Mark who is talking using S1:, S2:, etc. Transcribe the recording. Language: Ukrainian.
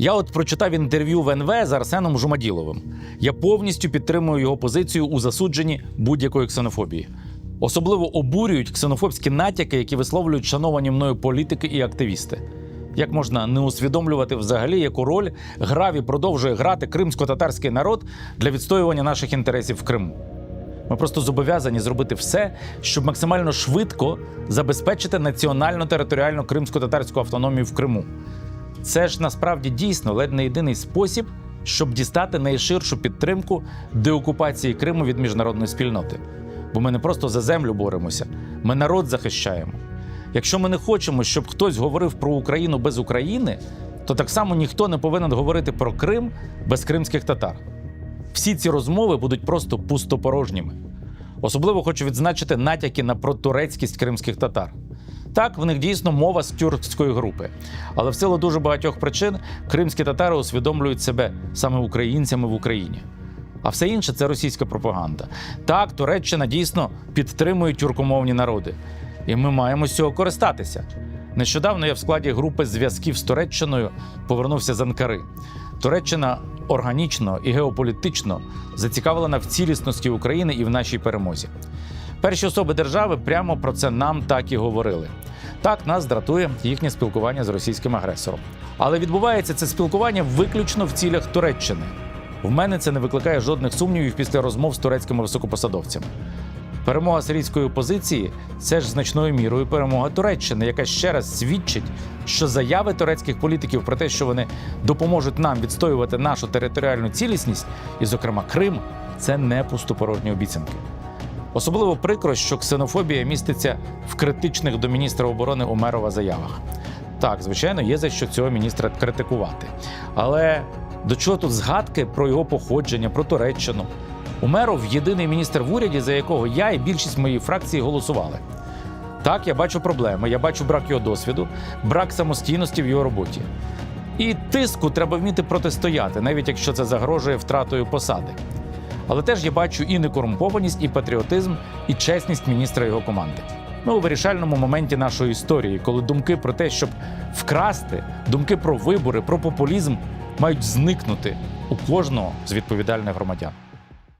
S1: Я от прочитав інтерв'ю в НВ з Арсеном Жумаділовим. Я повністю підтримую його позицію у засудженні будь-якої ксенофобії. Особливо обурюють ксенофобські натяки, які висловлюють шановані мною політики і активісти. Як можна не усвідомлювати взагалі, яку роль грав і продовжує грати кримсько-татарський народ для відстоювання наших інтересів в Криму? Ми просто зобов'язані зробити все, щоб максимально швидко забезпечити національно територіальну кримсько-татарську автономію в Криму. Це ж насправді дійсно ледь не єдиний спосіб, щоб дістати найширшу підтримку деокупації Криму від міжнародної спільноти. Бо ми не просто за землю боремося, ми народ захищаємо. Якщо ми не хочемо, щоб хтось говорив про Україну без України, то так само ніхто не повинен говорити про Крим без кримських татар. Всі ці розмови будуть просто пустопорожніми. Особливо хочу відзначити натяки на протурецькість кримських татар. Так, в них дійсно мова з тюркської групи. Але в силу дуже багатьох причин кримські татари усвідомлюють себе саме українцями в Україні. А все інше це російська пропаганда. Так, Туреччина дійсно підтримує тюркомовні народи. І ми маємо з цього користатися. Нещодавно я в складі групи зв'язків з Туреччиною повернувся з Анкари. Туреччина органічно і геополітично зацікавлена в цілісності України і в нашій перемозі. Перші особи держави прямо про це нам так і говорили. Так нас дратує їхнє спілкування з російським агресором. Але відбувається це спілкування виключно в цілях Туреччини. В мене це не викликає жодних сумнівів після розмов з турецькими високопосадовцями. Перемога сирійської опозиції це ж значною мірою перемога Туреччини, яка ще раз свідчить, що заяви турецьких політиків про те, що вони допоможуть нам відстоювати нашу територіальну цілісність, і, зокрема, Крим, це не пустопорожні обіцянки. Особливо прикро, що ксенофобія міститься в критичних до міністра оборони Умерова заявах. Так, звичайно, є за що цього міністра критикувати. Але до чого тут згадки про його походження, про Туреччину? Умеров єдиний міністр в уряді, за якого я і більшість моєї фракції голосували. Так, я бачу проблеми, я бачу брак його досвіду, брак самостійності в його роботі. І тиску треба вміти протистояти, навіть якщо це загрожує втратою посади. Але теж я бачу і некорумпованість, і патріотизм, і чесність міністра його команди. Ми у вирішальному моменті нашої історії, коли думки про те, щоб вкрасти, думки про вибори, про популізм мають зникнути у кожного з відповідальних громадян.